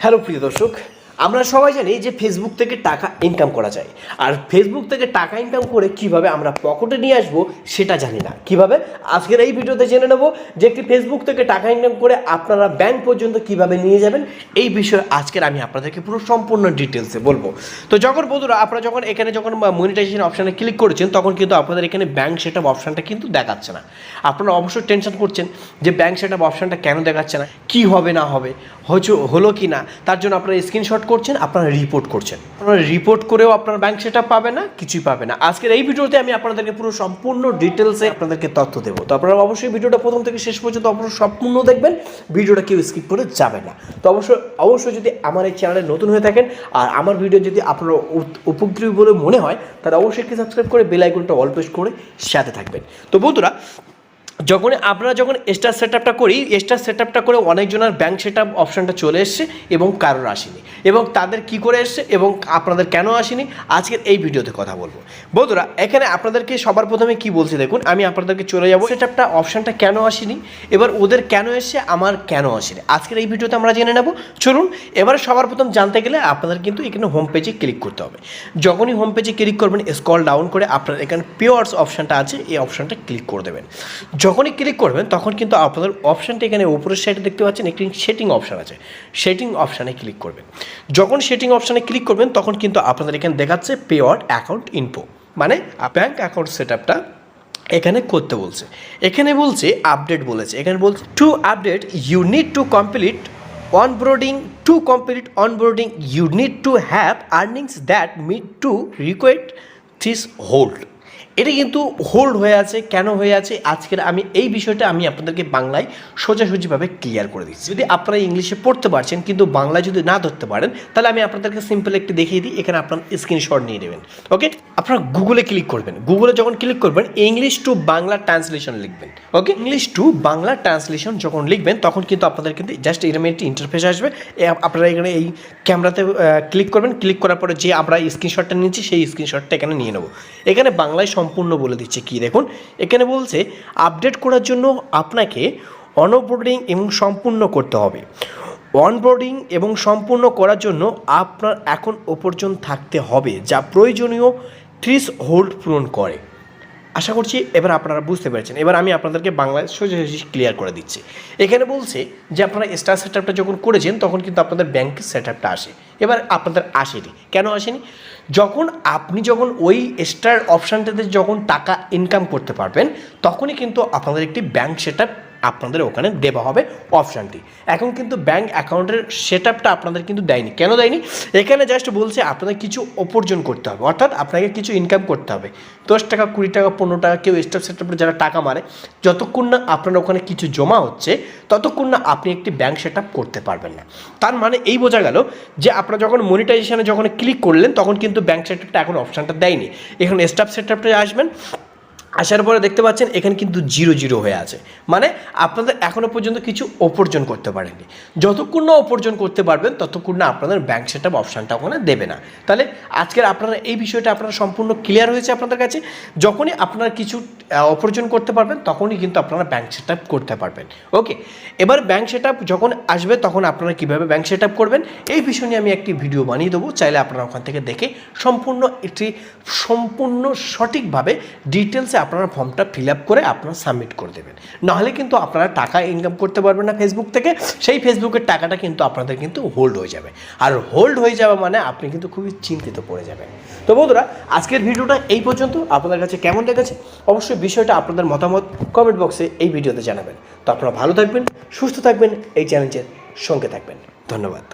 Hello প্রিয় দর্শক আমরা সবাই জানি যে ফেসবুক থেকে টাকা ইনকাম করা যায়। আর ফেসবুক থেকে টাকা ইনকাম করে কীভাবে আমরা পকেটে নিয়ে আসব সেটা জানি না। কীভাবে? আজকের এই ভিডিওতে জেনে নেব যে একটি ফেসবুক থেকে টাকা ইনকাম করে আপনারা ব্যাংক পর্যন্ত কীভাবে নিয়ে যাবেন, এই বিষয়ে আজকের আমি আপনাদেরকে পুরো সম্পূর্ণ ডিটেলসে বলব। তো যখন বন্ধুরা, আপনারা যখন এখানে যখন মনিটাইজেশন অপশানে ক্লিক করেছেন, তখন কিন্তু আপনাদের এখানে ব্যাংক সেট অপশানটা কিন্তু দেখাচ্ছে না। আপনারা অবশ্যই টেনশন করছেন যে ব্যাংক সেট অপশানটা কেন দেখাচ্ছে না? কি হবে, না হবে? হচ্ছে, হলো কি না? তার জন্য আপনারা স্ক্রিনশট করছেন, আপনারা রিপোর্ট করছেন। আপনারা রিপোর্ট করেও আপনার ব্যাংক সেটা পাবে না, কিছুই পাবে না। আজকের এই ভিডিওতে আমি আপনাদেরকে পুরো সম্পূর্ণ ডিটেলসে আপনাদেরকে তথ্য দেবো। তো আপনারা অবশ্যই ভিডিওটা প্রথম থেকে শেষ পর্যন্ত অবশ্যই সম্পূর্ণ দেখবেন, ভিডিওটা কেউ স্কিপ করে যাবে না। তো অবশ্যই অবশ্যই যদি আমার এই চ্যানেলে নতুন হয়ে থাকেন, আর আমার ভিডিও যদি আপনার উপ- উপদ্রবী বলে মনে হয়, তাহলে অবশ্যই একটি সাবস্ক্রাইব করে বেল আইকনটা অল প্রেস করে সাথে থাকবেন। তো বন্ধুরা যখন আপনারা যখন স্টার সেট আপটা করি স্টার সেট আপটা করে অনেকজনের ব্যাঙ্ক সেট আপ অপশানটা চলে এসছে এবং কারোর আসেনি। এবং তাদের কি করে এসছে এবং আপনাদের কেন আসেনি, আজকের এই ভিডিওতে কথা বলব। বন্ধুরা, এখানে আপনাদেরকে সবার প্রথমে কি বলছি দেখুন, আমি আপনাদেরকে চলে যাব। সেট আপটা অপশানটা কেন আসেনি, এবার ওদের কেন এসছে, আমার কেন আসেনি? আজকের এই ভিডিওতে আমরা জেনে নেব। চলুন, এবার সবার প্রথম জানতে গেলে আপনাদের কিন্তু এখানে হোম পেজে ক্লিক করতে হবে। যখনই হোম পেজে ক্লিক করবেন স্কল ডাউন করে আপনার এখানে পিওয়ার্স অপশানটা আছে, এই অপশানটা ক্লিক করে দেবেন। যখনই ক্লিক করবেন, তখন কিন্তু আপনাদের অপশানটা এখানে উপরের সাইডে দেখতে পাচ্ছেন, একটি সেটিং অপশান আছে। সেটিং অপশানে ক্লিক করবেন। যখন সেটিং অপশানে ক্লিক করবেন, তখন কিন্তু আপনাদের এখানে দেখাচ্ছে পে পেওয়ার অ্যাকাউন্ট ইনপো মানে ব্যাঙ্ক অ্যাকাউন্ট সেট আপটা এখানে করতে বলছে। এখানে বলছে আপডেট বলেছে। এখানে বলছে to update you need to complete onboarding to complete onboarding you need to have earnings that need to request this hold এটা কিন্তু হোল্ড হয়ে আছে, কেন হয়ে আছে? আজকের আমি এই বিষয়টা আমি আপনাদেরকে বাংলায় সোজাসুজিভাবে ক্লিয়ার করে দিচ্ছি। যদি আপনারা ইংলিশে পড়তে পারছেন, কিন্তু বাংলা যদি না ধরতে পারেন, তাহলে আমি আপনাদেরকে সিম্পল একটি দেখিয়ে দিই, এখানে আপনার স্ক্রিনশট নিয়ে নেবেন। ওকে আপনারা গুগলে ক্লিক করবেন। গুগলে যখন ক্লিক করবেন ইংলিশ টু বাংলা ট্রান্সলেশন লিখবেন। Okay English to Bangla translation যখন লিখবেন, তখন কিন্তু আপনাদের কিন্তু জাস্ট এরকম একটি ইন্টারফেস আসবে। আপনারা এখানে এই ক্যামেরাতে ক্লিক করবেন। ক্লিক করার পরে যে আমরা স্ক্রিনশটটা নিচ্ছি, সেই স্ক্রিনশটটা এখানে নিয়ে নেব। এখানে বাংলায় সম্পূর্ণ বলে দিচ্ছে কি? দেখুন, এখানে বলছে আপডেট করার জন্য আপনাকে অনবোর্ডিং এবং সম্পূর্ণ করতে হবে। অনবোর্ডিং এবং সম্পূর্ণ করার জন্য আপনার এখন ওপর থাকতে হবে, যা প্রয়োজনীয় ত্রিশ হোল্ড পূরণ করে। আশা করছি এবার আপনারা বুঝতে পেরেছেন। এবার আমি আপনাদেরকে বাংলায় সোজাসুজি ক্লিয়ার করে দিচ্ছি। এখানে বলছে যে আপনারা স্টার সেট আপটা যখন করেছেন, তখন কিন্তু আপনাদের ব্যাংকের সেট আপটা আসে। এবার আপনাদের আসেনি। কেন আসেনি? যখন আপনি যখন ওই স্টার অপশানটাতে যখন টাকা ইনকাম করতে পারবেন, তখনই কিন্তু আপনাদের একটি ব্যাংক সেট আপনাদের ওখানে দেওয়া হবে অপশানটি। এখন কিন্তু ব্যাঙ্ক অ্যাকাউন্টের সেট আপটা আপনাদের কিন্তু দেয়নি। কেন দেয়নি? এখানে জাস্ট বলছে আপনাদের কিছু উপার্জন করতে হবে। অর্থাৎ আপনাকে কিছু ইনকাম করতে হবে। দশ টাকা, কুড়ি টাকা, পনেরো টাকা কেউ স্টাফ সেট আপে যারা টাকা মারে, যতক্ষণ না আপনার ওখানে কিছু জমা হচ্ছে, ততক্ষণ না আপনি একটি ব্যাঙ্ক সেট করতে পারবেন না। তার মানে এই বোঝা গেল যে আপনারা যখন মনিটাইজেশনে যখন ক্লিক করলেন, তখন কিন্তু ব্যাঙ্ক সেট আপটা এখন অপশানটা দেয়নি। এখন স্টাফ সেট আপটা আসবেন। আসার পরে দেখতে পাচ্ছেন এখানে কিন্তু জিরো জিরো হয়ে আছে। মানে আপনাদের এখনও পর্যন্ত কিছু উপার্জন করতে পারেননি। যতক্ষণ না উপার্জন করতে পারবেন, ততক্ষণ না আপনাদের ব্যাঙ্ক সেট আপ অপশানটা ওখানে দেবে না। তাহলে আজকের আপনারা এই বিষয়টা আপনারা সম্পূর্ণ ক্লিয়ার হয়েছে আপনাদের কাছে। যখনই আপনারা কিছু আহ, উপার্জন করতে পারবেন তখনই কিন্তু আপনারা ব্যাংক সেট করতে পারবেন। ওকে এবার ব্যাংক সেট যখন আসবে তখন আপনারা কীভাবে ব্যাংক সেট করবেন এই বিষয় নিয়ে আমি একটি ভিডিও বানিয়ে দেবো। চাইলে আপনারা ওখান থেকে দেখে সম্পূর্ণ একটি সম্পূর্ণ সঠিকভাবে ডিটেলসে আপনারা ফর্মটা ফিল আপ করে আপনারা সাবমিট করে দেবেন। নাহলে কিন্তু আপনারা টাকা ইনকাম করতে পারবেন না ফেসবুক থেকে সেই ফেসবুকের টাকাটা কিন্তু আপনাদের কিন্তু হোল্ড হয়ে যাবে। আর হোল্ড হয়ে যাওয়া মানে আপনি কিন্তু খুবই চিন্তিত পড়ে যাবেন। তো বন্ধুরা আজকের ভিডিওটা এই পর্যন্ত। আপনাদের কাছে কেমন লেগেছে? অবশ্যই বিষয়টা আপনাদের মতামত কমেন্ট বক্সে এই ভিডিওতে জানাবেন। তো আপনারা ভালো থাকবেন, সুস্থ থাকবেন, এই চ্যালেঞ্জের সঙ্গে থাকবেন। ধন্যবাদ।